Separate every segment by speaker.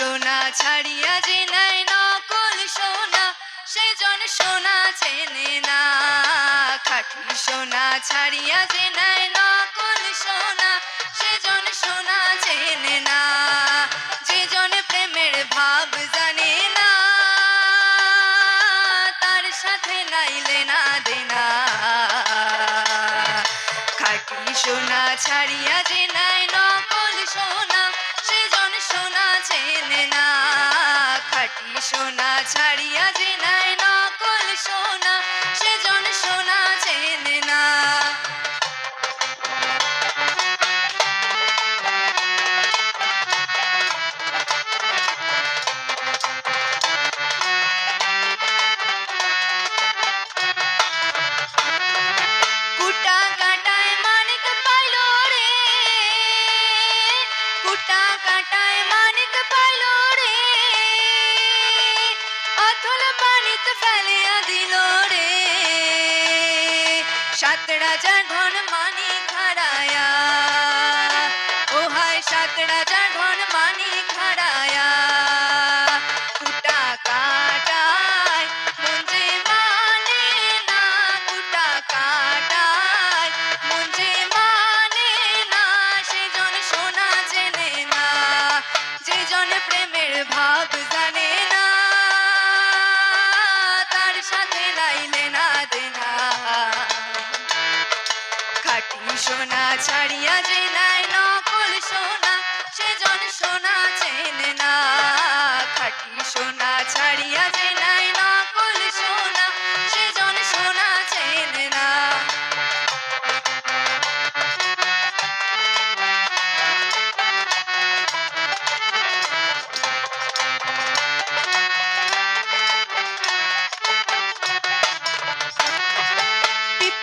Speaker 1: সোনা ছাড়িয়া যে নাই নকল সোনা, সেজন সোনা চেনে না। খাঁটি সোনা ছাড়িয়া যে নাই নকল সোনা, সেজন সোনা চেনে না। যে জন প্রেমের ভাব জানে না, তার সাথে নাইলে না দেনা। খাটি সোনা ছাড়িয়া যে সোনা ছাড়িয়া যে নাই নকল সোনা সেজন সোনা চেনে না। কুটা কাটায় মানিক পাইল অথল পানিতে ফেলিয়া দিল রে। সাত রাজা ধন মানি খাড়ায়া। ও হায় সাত রাজা ধন মানি খাড়ায়া। কুটা সাথে লাইলে না দেনা। খাটি সোনা ছাড়িয়া যে নাই নকল সোনা, সেজন সোনা চেনে না। খাটি সোনা ছাড়িয়া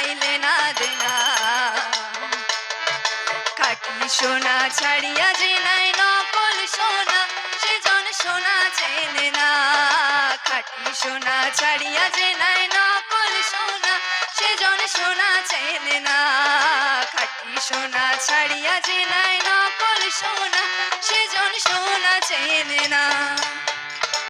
Speaker 1: নাইলে না দেনা। খাটি সোনা ছাড়িয়া যে নাই নকল সোনা, সে জন সোনা চেনে না। খাটি সোনা ছাড়িয়া যে নাই নকল সোনা, সে জন সোনা চেনে না। খাটি সোনা ছাড়িয়া যে নাই নকল সোনা, সে জন সোনা চেনে